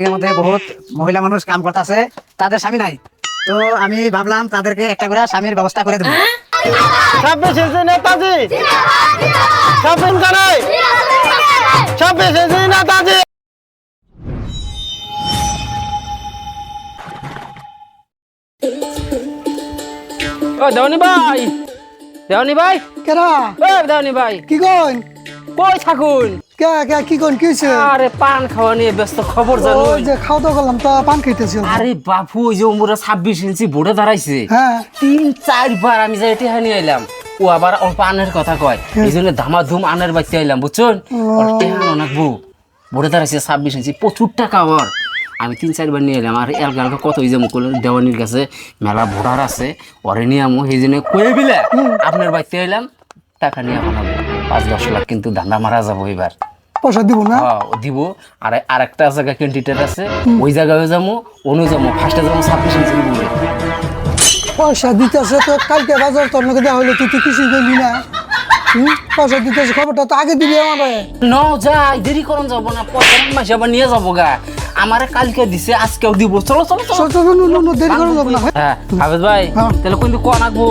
এর মধ্যে বহুত মহিলা মানুষ কাম করতেছে তাদের স্বামী নাই। তো আমি ভাবলাম তাদেরকে একটা করে স্বামীর ব্যবস্থা করে দেবো। ছাব্বিশ ইঞ্চি নেতাজি। ছাব্বিশ কানাই ছাব্বিশ ইঞ্চি নেতাজি। ও দেওয়ানি ভাই। দেওয়ানি ভাই। কেরা? ও দেওয়ানি ভাই। কি কইন? কই থাকুন। কে কে কি কইন কি হইছে? আরে পান খাওয়া নিয়ে ব্যস্ত খবর জানো। ওই যে খাওয়া দাওয়া করলাম তো পান খাইতেছি আরে বাপু ওই যে উমরা ছাব্বিশ ইঞ্চি বোর্ডে দাঁড়াইছে। হ্যাঁ। তিন চারবার আমি যাই টেহা নিয়ে এলাম ও আবার অল্প আনের কথা কয়। এই জন্য ধামা ধুম আনের বাচ্চা এলাম বুঝছেন? ওর টেহা অনেকবো বোর্ডে দাঁড়াইছে ছাব্বিশ ইঞ্চি প্রচুর টাকা ওর। আমি তিন চারবার নিয়ে এলাম আর এলাকা এলাকা কত ওই যে মুকুল দেওয়ানির কাছে মেলা ভোটার আছে ওরে নিয়ে আমু সেই জন্য কয়ে বিলে আপনার বাড়িতে এলাম টাকা নিয়ে পাঁচ দশ লাখ কিন্তু ধান্দা মারা যাব এবার। পয়সা দিব না? হ্যাঁ, দিব। আর আরেকটা জায়গা ক্যান্ডিডেট আছে ওই জায়গায় যাব অনু যাব ফার্স্টে যাব ছাব্বিশ ইঞ্চি বলে। পয়সা দিতেছে তো কালকে বাজার তোর নাকি দেওয়া হইলে তুই তো কিছুই করলি না। পয়সা দিতেছে খবরটা তো আগে দিবি আমারে। ন যাই দেরি করন যাব না পয়সা মাসে আবার নিয়ে যাব গা। আমারে কালকে দিছে আজকেও দিব। চলো চলো চলো। দেরি করে যাব না। হ্যাঁ হাফেজ ভাই হ্যাঁ। তাহলে কিন্তু কোন আঁকবো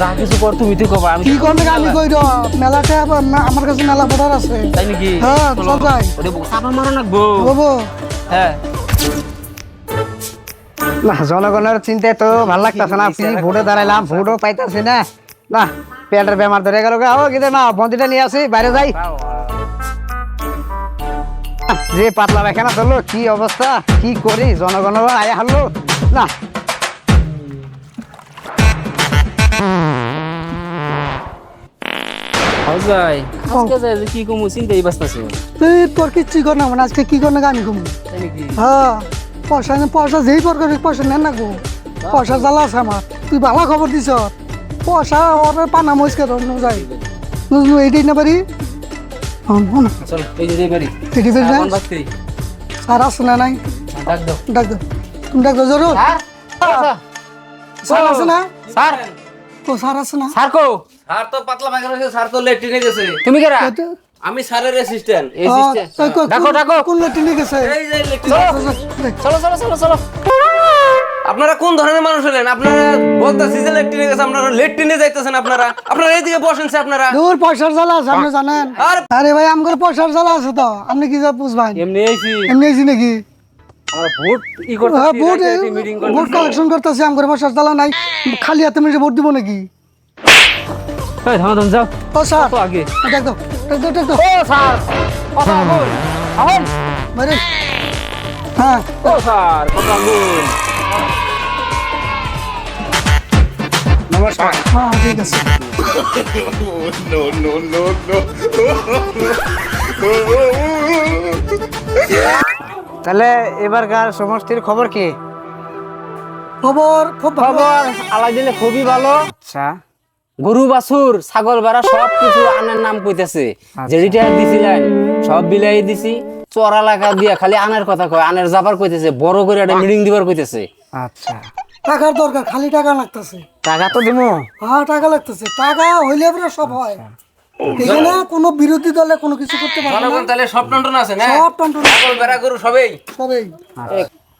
যা কিছু কর তুমি তো কবা আমি কি করবে আমি কই র মেলাতে না- আমার কাছে মেলা ভোটার আছে। তাই নাকি? হ্যাঁ, চল যাই। সাবা মারা নাকবো বাবু হ্যাঁ। না জনগণের চিন্তায় তো ভালো লাগতেছে না। আপনি ভোটে দাঁড়াইলাম ভোটও পাইতেছি না। না পেটের বেমার ধরে গেল ও কিন্তু না বন্দিটা নিয়ে আসি বাইরে যাই। যে পাতলা পায়খানা চলল কি অবস্থা? কি করি? জনগণের আয়া হারলো। না ভাই আজকে যাই যে কি কমু চিন্তাই বাঁচতেছে তুই তোর কিচ্ছু কর না মানে আজকে কি কর না আমি কমু? হ্যাঁ পয়সা নে পয়সা যেই পর করিস পয়সা নেন না গো পয়সা জ্বালা আছে আমার। তুই ভালো খবর দিছ। পয়সা ওর পানা মরিচকে ধর নো যাই। বুঝলু এইটাই না পারি? হন হন চল এই যে এইটাই পারি। না না নাই? ডাক দাও। ডাক দে তুমি ডাক দে জরুর? স্যার। স্যার আছে না? স্যার। ও স্যার আছে না? স্যার কো? স্যার তো পাতলা পায়খানা হয়েছে স্যার তো লেট্রিনে গেছে। তুমি কেরা? আমি স্যারের অ্যাসিস্ট্যান্ট ডাকো কোন- ডাকো কোন লেট্রিনে গেছে? এই যে লেট্রিন চলো চলো চলো চলো আপনারা কোন ধরনের মানুষ হলেন? আপনারা বলতেছি যে লেট্রিনে গেছে আপনারা লেট্রিনে যাইতেছেন আপনারা। আপনারা এইদিকে বসেন আপনারা। দূর পয়সার জ্বালা আছে আপনি জানেন? আর- ভাই আমার পয়সার জ্বালা আছে তো। আপনি কি যা বুঝবেন? এমনি আইছি। এমনি আইছি নাকি? আমরা ভোট ই হ্যাঁ, করতেছি ভোট মিটিং ভোট কালেকশন করতেছি আমার পয়সার জ্বালা নাই। খালি হাতে মিশে ভোট দিব নাকি? এই থামো থামো যাও। ও স্যার। তো আগে। দেখ দেখ দেখ। ও স্যার। কথা বল। আহন। বাইরে হ্যাঁ। ও স্যার কথা বল। নমস্কার। হ্যাঁ ঠিক আছে। তাহলে এবারকার সমষ্টির খবর কি? খবর খুব ভালো। খবর আলাই দিলে খুবই ভালো। আচ্ছা। গরু বাছুর ছাগল বেড়া সব কিছু আনের নাম কইতেছে। যে রিটায়ার দিছিলেন সব বিলাই দিছি চড়া লাগা দিয়া খালি আনের কথা কয় আনের যাবার কইতেছে বড় করে একটা মিটিং দিবার কইতেছে। আচ্ছা। টাকার দরকার খালি টাকা লাগতেছে। টাকা তো দিব হ্যাঁ টাকা লাগতেছে। টাকা হইলে পরে সব হয়। এখানে কোনো বিরোধী দলে কোনো কিছু করতে পারবে জনগণ না তাহলে সব টন্টন আছে না? সব টন্টন ছাগল বেড়া গরু সবেই? সবাই।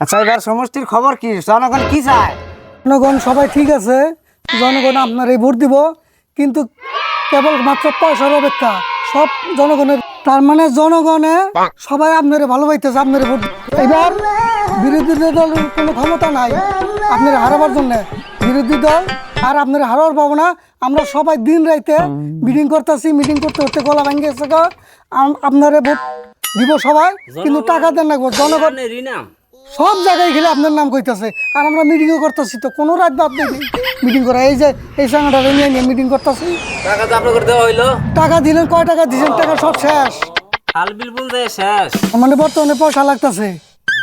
আচ্ছা এবার সমষ্টির খবর কি? জনগণ কি চায়? জনগণ সবাই ঠিক আছে। জনগণ আপনার এই ভোট দিব কিন্তু কেবল মাত্র পয়সার অপেক্ষা। সব জনগণের তার মানে জনগণে সবাই আপনার ভালোবাইতেছে আপনার ভোট এবার বিরোধী দলের কোনো ক্ষমতা নাই। আপনার হারাবার জন্য বিরোধী দল আর আপনার হারাবার পাবো না আমরা সবাই দিন রাইতে মিটিং করতেছি মিটিং করতে করতে গলা ভাঙ্গে গেছে গো। আপনারে ভোট দিব সবাই কিন্তু টাকা দেন লাগবো জনগণ রিনাম সব জায়গায় গেলে আপনার নাম কইতাছে। আর আমরা মিটিংও করতেছি তো কোনো রাত বাদ নেই। মিটিং করা এই যে এই সাংটা নিয়ে নিয়ে মিটিং করতেছি। টাকা তো আপনাকে দেওয়া হইল? টাকা দিলেন কয় টাকা দিয়েছেন টাকা সব শেষ। হাল বিল বলতে শেষ। মানে বর্তমানে পয়সা লাগতেছে।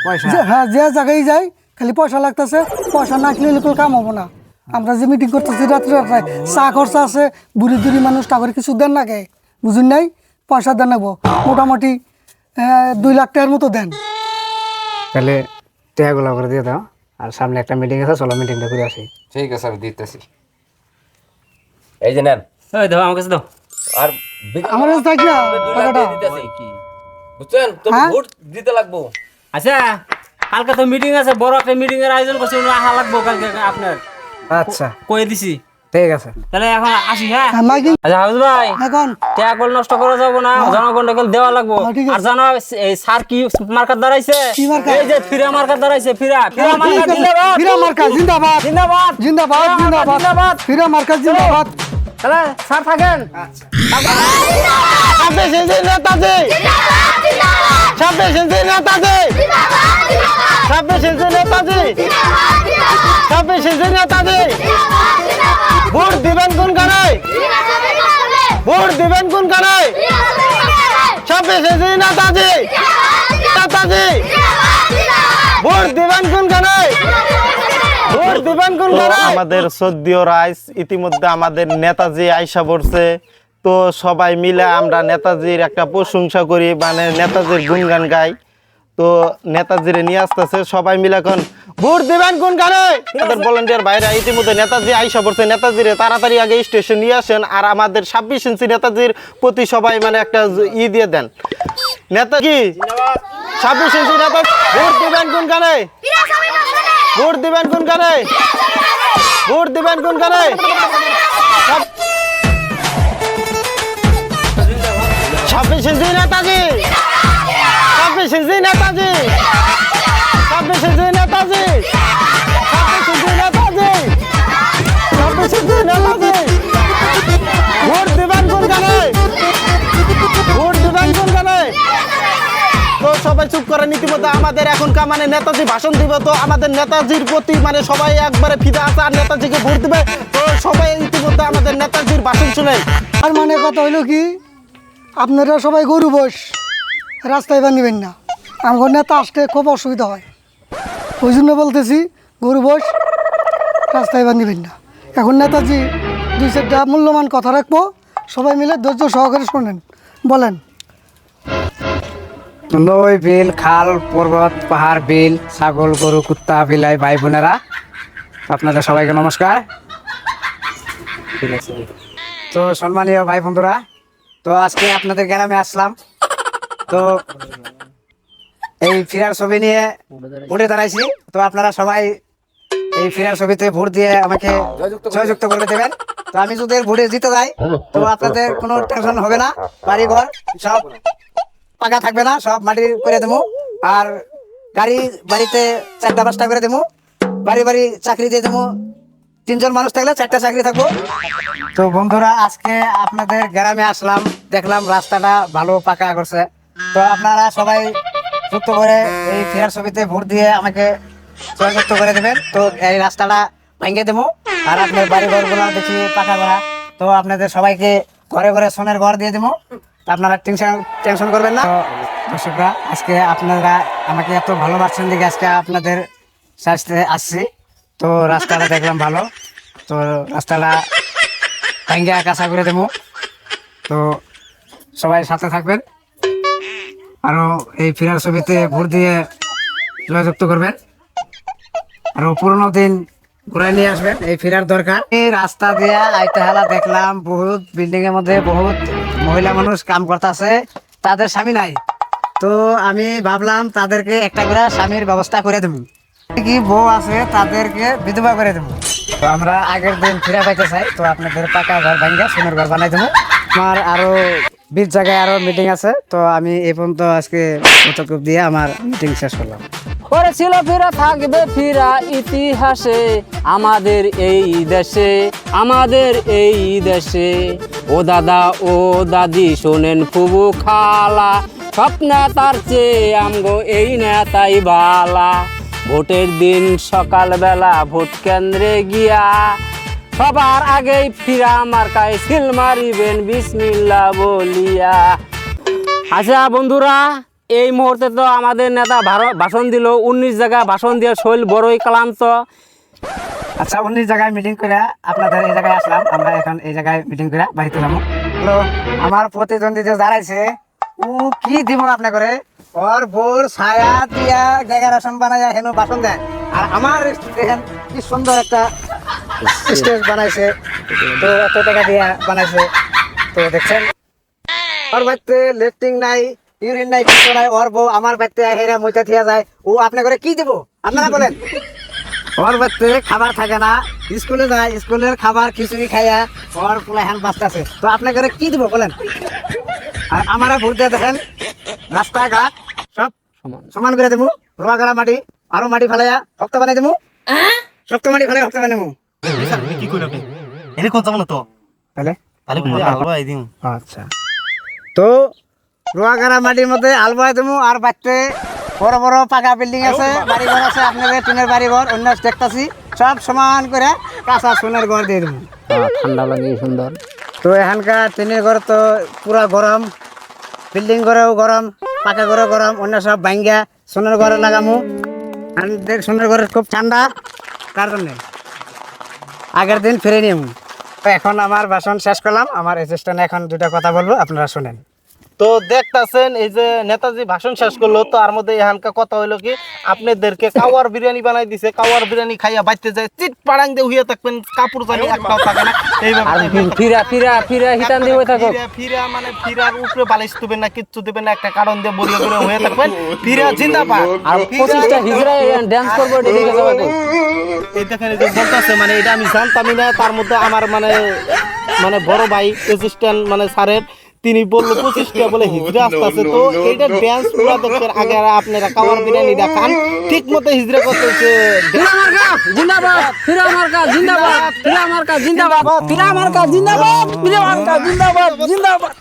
পয়সা? হ্যাঁ যে জায়গায় যাই খালি পয়সা লাগতেছে। পয়সা না খেলে কোনো কাম হব না। আমরা যে মিটিং করতেছি রাত্রে রাত্রে চা খরচা আছে বুড়ি দুড়ি মানুষ টাকার কিছু দেন না গে বুঝুন নাই? পয়সা দেন নেব। মোটামুটি আহ, দুই লাখ টাকার মতো দেন। তাহলে টাকাগুলো করে দিয়ে দাও। আর সামনে একটা মিটিং আছে চলো মিটিংটা করে আসি। ঠিক আছে আমি দিতেছি। এই যে নেন। ওই দাও আমার কাছে দাও। আর আমার কাছে থাকি টাকাটা। দিতেছি। কি? বুঝছেন? তো হ্যাঁ? ভোট দিতে লাগবো। আচ্ছা কালকে তো মিটিং আছে বড় একটা মিটিং এর আয়োজন করছে আহা লাগবো কালকে আপনার। আচ্ছা। কয়ে দিছি? ঠিক আছে। তাহলে এখন আসি হ্যাঁ? হ্যাঁ, আচ্ছা হাউস ভাই এখন নষ্ট করা যাব না জনগণকে দেওয়া লাগবো। আর জানো এই সার কি মার্কার দাঁড়াইছে? এই যে ফিরা মার্কার দাঁড়াইছে ফিরা। ফিরা মার্কা জিন্দাবাদ। ফিরা মার্কা জিন্দাবাদ। জিন্দাবাদ। জিন্দাবাদ জিন্দাবাদ। জিন্দাবাদ। ফিরা মার্কা জিন্দাবাদ। তাহলে স্যার থাকেন। ছাব্বিশ ইঞ্চি নেতাজি। ছাব্বিশ ইঞ্চি নেতাজি। ছাব্বিশ ইঞ্চি নেতাজি। ছাব্বিশ ইঞ্চি নেতাজি। নেতাজি। ভোট দিবেন কোনখানে? ভোট দিবেন কোনখানে? আমাদের সদ্যীয় রাইস ইতিমধ্যে আমাদের নেতাজি আইসা পড়ছে। তো সবাই মিলে আমরা নেতাজির একটা প্রশংসা করি মানে নেতাজির গুণগান গাই। তো নেতাজিরে নিয়ে আসতেছে, সবাই মিলে এখন ভোট দিবেন কোন গানে? আমাদের ভলেন্টিয়ার ভাইরা ইতিমধ্যে নেতাজি আইসা পড়ছে, নেতাজিরে তাড়াতাড়ি আগে স্টেশন নিয়ে আসেন আর আমাদের ছাব্বিশ ইঞ্চি নেতাজির প্রতি সবাই মানে একটা ই দিয়ে দেন। নেতাজি, ছাব্বিশ ইঞ্চি নেতা, ভোট দিবেন কোন গানে? ভোট দিবেন কোন গানে? ভোট দিবেন কোন কানে ছাব্বিশ ইঞ্চি নেতাজি। ছাব্বিশ নেতাজি। ছাব্বিশ নেতাজি। নেতাজি নেতাজি। ভোট দিবেন কোন কানে ভোট দিবেন কোন কানে তো সবাই চুপ করেন ইতিমধ্যে আমাদের এখন কা মানে নেতাজি ভাষণ দিবে, তো আমাদের নেতাজির প্রতি মানে সবাই একবারে ফিদা আছে, আর নেতাজিকে ভোট দিবে, তো সবাই ইতিমধ্যে আমাদের নেতাজির ভাষণ শুনেন আর মানে কথা হইল কি? আপনারা সবাই গরু বস, রাস্তায় বান্ধিবেন না। আমার নেতা আসতে খুব অসুবিধা হয়। ওই জন্য বলতেছি, গরু বস, রাস্তায় বান্ধিবেন না। এখন নেতাজি দুই চারটা মূল্যবান কথা রাখব। সবাই মিলে ধৈর্য সহকারে শোনেন। বলেন। নই বিল, খাল, পর্বত, পাহাড়, বিল, ছাগল, গরু, কুত্তা, বিলাই, ভাই বোনেরা, আপনাদের সবাইকে নমস্কার। তো সম্মানীয় ভাই বন্ধুরা, তো আজকে আপনাদের গ্রামে আসলাম। তো এই ফিরার ছবি নিয়ে ভোটে দাঁড়াইছি। তো আপনারা সবাই এই ফিরার ছবিতে ভোট দিয়ে আমাকে সহযুক্ত করে দেবেন। তো আমি যদি ভোটে জিতে যাই তো আপনাদের কোনো টেনশন হবে না। বাড়ি ঘর সব পাকা থাকবে না সব মাটি করে দেবো। আর গাড়ি বাড়িতে চারটা পাঁচটা করে দেবো। বাড়ি বাড়ি চাকরি দিয়ে দেবো। তিনজন মানুষ থাকলে চারটা চাকরি থাকব। তো বন্ধুরা আজকে আপনাদের গ্রামে আসলাম দেখলাম রাস্তাটা ভালো পাকা করছে। তো আপনারা সবাই যুক্ত করে এই ফেরার ছবিতে ভোট দিয়ে আমাকে জয়যুক্ত করে দেবেন। তো এই রাস্তাটা ভেঙে দেবো। আর আপনার বাড়ি ঘরগুলো দেখি পাকা করা। তো আপনাদের সবাইকে ঘরে ঘরে সোনের ঘর দিয়ে দেবো। আপনারা টেনশন টেনশন করবেন না। দর্শকরা, আজকে আপনারা আমাকে এত ভালোবাসছেন দেখে আজকে আপনাদের স্বাস্থ্যে আসছি। তো রাস্তাটা দেখলাম ভালো। তো রাস্তাটা ভেঙে কাঁচা করে দেবো। তো সবাই সাথে থাকবেন। আরও এই ফিরার ছবিতে ভোট দিয়ে জয়যুক্ত করবেন। আরও পুরোনো দিন ঘুরে নিয়ে আসবেন, এই ফেরার দরকার। এই রাস্তা দিয়ে আইতে হেলা দেখলাম বহুত বিল্ডিং এর মধ্যে বহুত মহিলা মানুষ কাম করতেছে, তাদের স্বামী নাই। তো আমি ভাবলাম তাদেরকে একটা করে স্বামীর ব্যবস্থা করে দেবো। কি বউ আছে তাদেরকে বিধবা করে দেবো। তো আমরা আগের দিন ফিরা পাইতে চাই, তো আপনাদের পাকা ঘর ভাঙ্গা, সোনার ঘর বানাই দেবো। আমার আরও বিশ জায়গায় আরও মিটিং আছে, তো আমি এই পর্যন্ত আজকে ফটোকপ দিয়ে আমার মিটিং শেষ করলাম। ওরে ছিল ফিরা, থাকবে ফিরা ইতিহাসে, আমাদের এই দেশে, আমাদের এই দেশে। ও দাদা, ও দাদি, শোনেন ফুবু খালা, সব নেতার চেয়ে আমগো এই নেতাই বালা। ভোটের দিন সকালবেলা ভোট কেন্দ্রে গিয়া সবার আগেই ফিরা মার্কায় সিল মারিবেন বিসমিল্লা বলিয়া। আচ্ছা বন্ধুরা, এই মুহূর্তে তো আমাদের নেতা ভাষণ দিল, উনিশ জায়গা ভাষণ দিয়ে শৈল বড়ই ক্লান্ত। আচ্ছা উনিশ জায়গায় মিটিং করে আপনাদের এই জায়গায় আসলাম, আমরা এখন এই জায়গায় মিটিং করে বাড়িতে যাব। হ্যালো, আমার প্রতিদ্বন্দ্বী যে দাঁড়াইছে ও কি দিব আপনি করে? ওর বোর ছায়া দিয়া ডেকারেশন বানাইয়া হেন বাসন দেয়। আর আমার দেখেন, কি সুন্দর একটা স্টেজ বানাইছে। তো এত টাকা দিয়া বানাইছে। তো দেখছেন? ওর বাড়িতে লেফটিং নাই ইউরিন নাই কিছু নাই ওর বউ আমার বাড়িতে হেরা মইটা থিয়া যায়। ও আপনি করে কি দেবো? আপনারা বলেন। ওর বাড়িতে খাবার থাকে না। স্কুলে যায় স্কুলের খাবার খিচুড়ি খাইয়া ওর পোলা হ্যান বাঁচতেছে তো আপনি করে কি দিব বলেন? আর আমারা ভোট দিয়ে দেখেন রাস্তাঘাট সব সমান। সমান করে দেবো। রোয়াগাড়া মাটি আরও মাটি ফেলাইয়া শক্ত বানাই দেবো। শক্ত মাটি ফেলাই শক্ত বানাই দেবো। কি করে এরকম যাব না তো? তাহলে? তাহলে আলবা দিন আচ্ছা। তো রোয়াগাড়া মাটির মধ্যে আলবাই দেবো আর বাড়তে বড় বড় পাকা বিল্ডিং আছে বাড়ি ঘর আছে আপনাদের টিনের বাড়ি ঘর অন্য দেখতাছি সব সমান করে কাঁচা সোনার ঘর দিয়ে দেবো ঠান্ডা লাগে সুন্দর। তো এখানকার টিনের ঘর তো পুরা গরম বিল্ডিং ঘরেও গরম পাকা ঘরে গরম অন্য সব ভাঙ্গা সোনার ঘরে লাগামু। আর দেখ সোনার ঘরে খুব ঠান্ডা তার জন্যে? আগের দিন ফিরে নিয়ে এখন আমার বাসন শেষ করলাম। আমার অ্যাসিস্ট্যান্ট এখন দুটা কথা বলব, আপনারা শুনেন। তো দেখতাছেন এই যে নেতাজি ভাষণ শেষ করল তো আর মধ্যে এখানকার কথা হইল কি আপনাদেরকে কাওয়ার বিরিয়ানি বানাই দিছে কাওয়ার বিরিয়ানি খাইয়া বাইতে যায় চিট পাড়াং দিয়ে হইয়া থাকবেন কাপড় জানি একটাও থাকে না এইভাবে ফিরা ফিরা ফিরা হিতান দিয়ে থাকো ফিরা মানে ফিরার উপরে বালিশ দিবেন না কিচ্ছু দিবেন না একটা কারণ দিয়ে বলিয়া করে হয়ে থাকবেন ফিরা জিন্দাবাদ। আর করব এটা দেখে এই দেখেন এই যে বলতেছে মানে এটা আমি জানতামই না তার মধ্যে আমার মানে মানে বড় ভাই অ্যাসিস্ট্যান্ট মানে স্যারের তিনি বলল পঁচিশটা বলে হিজড়া আসতেছে তো এইটা ড্যান্স পুরা দেখছেন আগে আপনারা কাওয়ার বিরিয়ানি দেখান। ঠিক মতো হিজড়া করতেছে। জিন্দাবাদ ফিরা মার্কা জিন্দাবাদ ফিরা মার্কা জিন্দাবাদ ফিরা মার্কা জিন্দাবাদ ফিরা মার্কা জিন্দাবাদ জিন্দাবাদ।